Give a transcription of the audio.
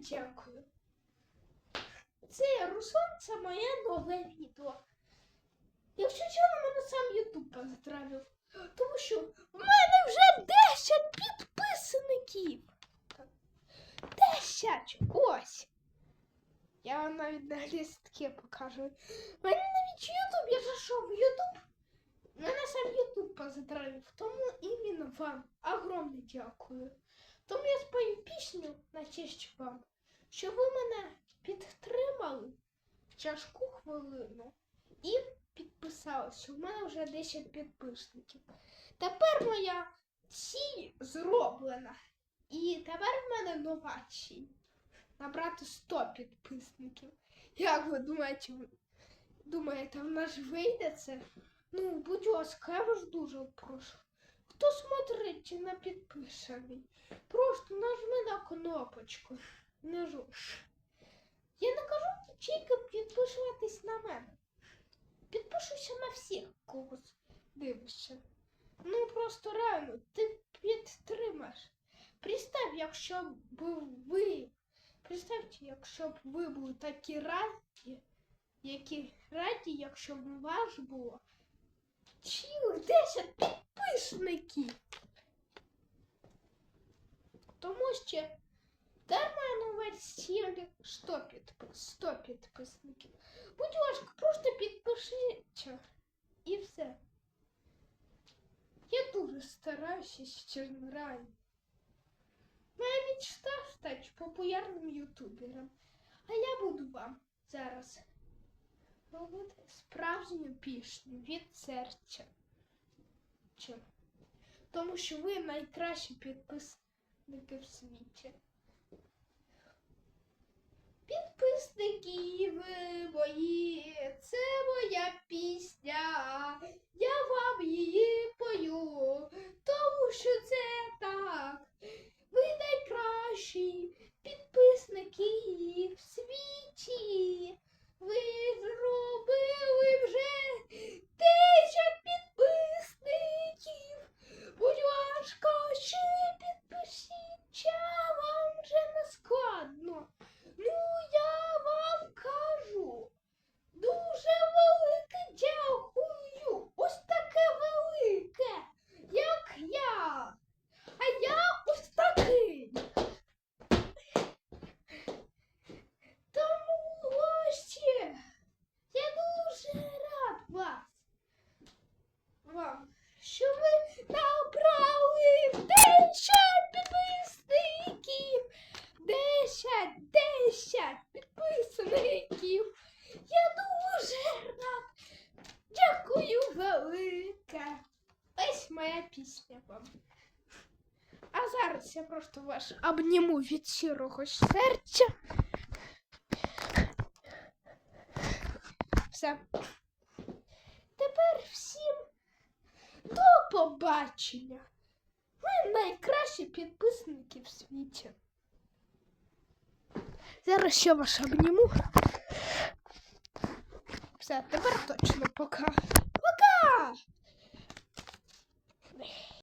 дякую. Це Руслан, це моє нове відео. Якщо чого, мене сам Ютуб поздравив. Тому що в мене вже 10 підписників. 10! Ось! Я вам навіть на листки покажу. В мене навіть Ютуб, я зайшов в Ютуб. Мене сам Ютуб поздравив. Тому іменно вам огромне дякую. Тому я спою пісню на честь вам, щоб ви мене підтримали в чашку хвилину і підписалися. У мене вже 10 підписників. Тепер моя ціль зроблена. І тепер в мене нова ціль. Набрати 100 підписників. Як ви думаєте, думаєте, в нас вийде це? Ну, будь ласка, я вас дуже прошу. Хто смотрить не підписаний? Просто нажми на кнопочку. Не жуж. Я не кажу тільки підписуватись на мене. Підпишуйся на всіх когось дивишся. Ну просто реально, ти підтримаєш. Представ, якщо б ви. Представте, якщо б ви були такі раді, які раді, якщо б у вас було цілих 10 підписників. Тому що термін нове цілі 100 підпис, 100 підписників. Будь ласка, просто підпишіться і все. Я дуже стараюся чесно, реально. Моя мечта стати популярним ютубером. А я буду вам зараз робити справжню пісню від серця. Тому що ви найкращі підписники в світі. Підписники ви мої, це моя пісня. Я вам її пою, тому що це так. Ви найкращі підписники в світі. Ви зробили вже тисяч підписників. Будь ласка, ще підпишіться, вам вже не складно. Ну, я вам кажу. Дуже велике дякую. Ось таке велике, як я. А я ось такий. Тому гості, я дуже рад вас. Вам, що ви набрали 10 підписників. 10, 10 підписників. Я дуже рад. Дякую велике. Ось моя пісня вам. А зараз я просто вас обніму від щирого серця. Все. Тепер всім побачення. Ви найкращі підписники в світі. Зараз ще вас обніму. Все, тепер точно пока. Пока!